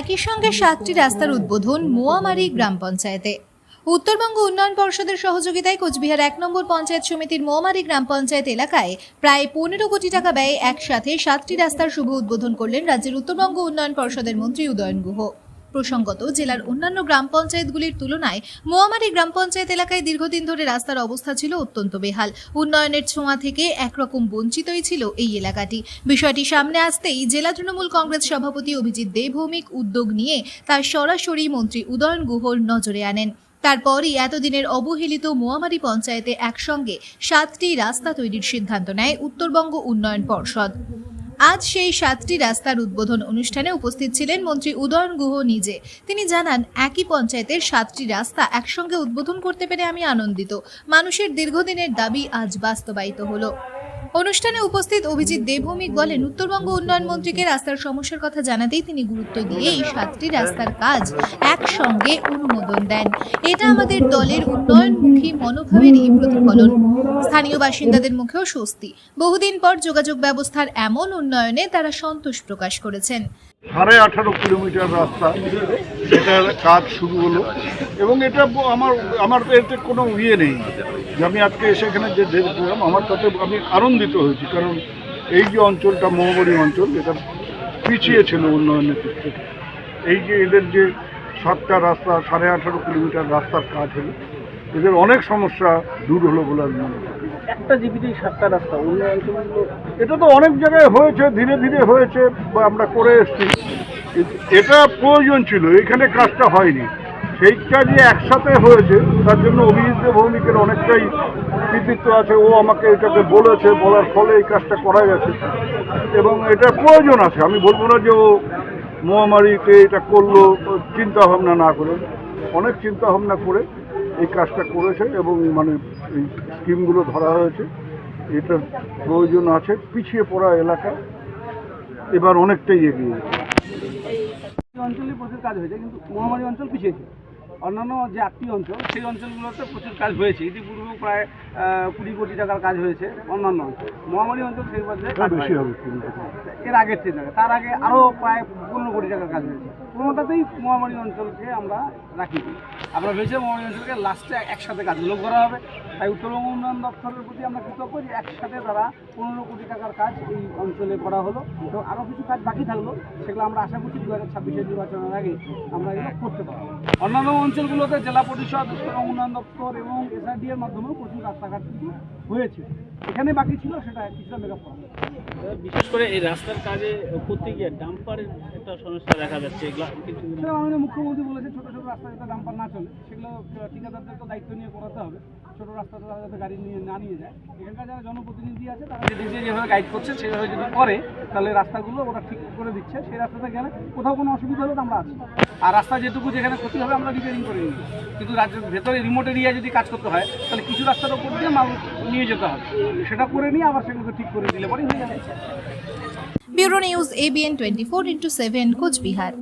একই সঙ্গে সাতটি রাস্তার উদ্বোধন মোয়ামারি গ্রাম পঞ্চায়েতে। উত্তরবঙ্গ উন্নয়ন পর্ষদের সহযোগিতায় কোচবিহার এক নম্বর পঞ্চায়েত সমিতির মোয়ামারি গ্রাম পঞ্চায়েত এলাকায় প্রায় পনেরো কোটি টাকা ব্যয়ে একসাথে সাতটি রাস্তার শুভ উদ্বোধন করলেন রাজ্যের উত্তরবঙ্গ উন্নয়ন পর্ষদের মন্ত্রী উদয়ন গুহ। প্রসঙ্গত, জেলার অন্যান্য গ্রাম পঞ্চায়েতগুলির তুলনায় মোয়ামারি গ্রাম পঞ্চায়েত এলাকায় দীর্ঘদিন ধরে রাস্তার অবস্থা ছিল অত্যন্ত বেহাল। উন্নয়নের ছোঁয়া থেকে একরকম বঞ্চিতই ছিল এই এলাকাটি। বিষয়টি সামনে আসতেই জেলা তৃণমূল কংগ্রেস সভাপতি অভিজিৎ দেভৌমিক উদ্যোগ নিয়ে তার সরাসরি মন্ত্রী উদয়ন গুহর নজরে আনেন। তারপরই এতদিনের অবহেলিত মোয়ামারি পঞ্চায়েতে একসঙ্গে সাতটি রাস্তা তৈরির সিদ্ধান্ত নেয় উত্তরবঙ্গ উন্নয়ন পর্ষদ। আজ সেই সাতটি রাস্তার উদ্বোধন অনুষ্ঠানে উপস্থিত ছিলেন মন্ত্রী উদয়ন গুহ নিজে। তিনি জানান, একই পঞ্চায়েতের সাতটি রাস্তা একসঙ্গে উদ্বোধন করতে পেরে আমি আনন্দিত। মানুষের দীর্ঘদিনের দাবি আজ বাস্তবায়িত হলো। অনুষ্ঠানে উপস্থিত অভিজিৎ দেবভৌমিক বলেন, উত্তরবঙ্গ উন্নয়ন মন্ত্রীকে রাস্তার সমস্যার কথা জানাতেই তিনি গুরুত্ব দিয়ে এই সাতটি রাস্তার কাজ একসঙ্গে অনুমোদন দেন। এটা আমাদের দলের উন্নয়নমুখী মনোভাবেরই প্রতিফলন। স্থানীয় বাসিন্দাদের মুখেও স্বস্তি। বহুদিন পর যোগাযোগ ব্যবস্থার এমন উন্নয়নে তারা সন্তোষ প্রকাশ করেছেন। সাড়ে আঠারো কিলোমিটার রাস্তা এটার কাজ শুরু হলো। এবং এটা আমার আমার এতে কোনো ইয়ে নেই। যে আমি আজকে এসে এখানে যে দেখলাম আমার তাতে আমি আনন্দিত হয়েছি। কারণ এই যে অঞ্চলটা মহাবরী অঞ্চল এটা পিছিয়ে ছিল উন্নয়নের দিক থেকে এই যে এদের যে সাতটা রাস্তা সাড়ে আঠারো কিলোমিটার রাস্তার কাজ হলো এদের অনেক সমস্যা দূর হলো বলে আমি মনে করি। একটা জিবিতেই সাতটা রাস্তা অন্য অঞ্চলগুলো এটা তো অনেক জায়গায় হয়েছে ধীরে ধীরে হয়েছে বা আমরা করে এসেছি। এটা প্রয়োজন ছিল, এখানে কাজটা হয়নি। সেই যে একসাথে হয়েছে, তার জন্য অভিজিৎ ভৌমিকের অনেকটাই কৃতিত্ব আছে। ও আমাকে এটাকে বলেছে, বলার ফলে এই কাজটা করা গেছে। এবং এটা প্রয়োজন আছে, আমি বলব না যে ও মহামারীতে এটা করল চিন্তা ভাবনা না করে। অনেক চিন্তা ভাবনা করে এই কাজটা করেছে এবং মানে এই স্কিমগুলো ধরা হয়েছে। এটার প্রয়োজন আছে, পিছিয়ে পড়া এলাকা এবার অনেকটাই এগিয়ে অঞ্চলে প্রচুর কাজ হয়েছে কিন্তু মহামারী অঞ্চল পিছিয়েছে। অন্যান্য যে আটটি অঞ্চল সেই অঞ্চলগুলোতে প্রচুর কাজ হয়েছে। ইতিপূর্বেও প্রায় কুড়ি কোটি টাকার কাজ হয়েছে অন্যান্য অঞ্চল। মহামারী অঞ্চল সেই পর্যায়ে। এর আগের থেকে তার আগে আরও প্রায় পনেরো কোটি টাকার কাজ হয়েছে। কোনোটাতেই মহামারী অঞ্চলকে আমরা রাখিনি। আমরা ভেবেছি মহামারী অঞ্চলকে লাস্টে একসাথে কাজগুলো করা হবে। তাই উত্তরবঙ্গ উন্নয়ন দপ্তরের প্রতি আমরা কৃতজ্ঞ যে একসাথে তারা পনেরো কোটি টাকার কাজ এই অঞ্চলে করা হলো। তো আরও কিছু কাজ বাকি থাকল, সেগুলো আমরা আশা করছি দু হাজার ছাব্বিশের নির্বাচনের আগে আমরা এগুলো করতে পারব। অন্যান্য অঞ্চলগুলোতে জেলা পরিষদ, উত্তরবঙ্গ উন্নয়ন দপ্তর এবং এসআরডি এর মাধ্যমেও প্রচুর রাস্তাঘাট কিন্তু হয়েছে। এখানে বাকি ছিল সেটা কিছুটা মেকআপ করা। বিশেষ করে এই রাস্তার কাজে করতে গিয়ে ডাম্পারের একটা সমস্যা দেখা যাচ্ছে সেটা আমাদের মুখ্যমন্ত্রী বলেছে ছোটো ছোটো রাস্তা যাতে ডাম্পার না চলে সেগুলো ঠিকাদারদেরকে দায়িত্ব নিয়ে করাতে হবে। ছোটো রাস্তাতে তারা যাতে গাড়ি নিয়ে না নিয়ে যায়। এখানকার যারা জনপ্রতিনিধি আছে তারা নিজে যেভাবে গাইড করছে সেভাবে যদি করে তাহলে রাস্তাগুলো ওরা ঠিক করে দিচ্ছে। সেই রাস্তাতে গেলে কোথাও কোনো অসুবিধা হলে তো আমরা আছি। আর রাস্তা যেটুকু যেখানে ক্ষতি হবে আমরা রিপেয়ারিং করে নিই। কিন্তু রাজ্যের ভেতরে রিমোট এরিয়া যদি কাজ করতে হয় তাহলে কিছু রাস্তার উপর দিয়ে মাল নিয়ে যেতে হবে। সেটা করে নিয়ে আবার সেগুলোকে ঠিক করে দিলে পরে হয়ে যাবে। Bureau news ABN twenty four into seven Cooch Behar.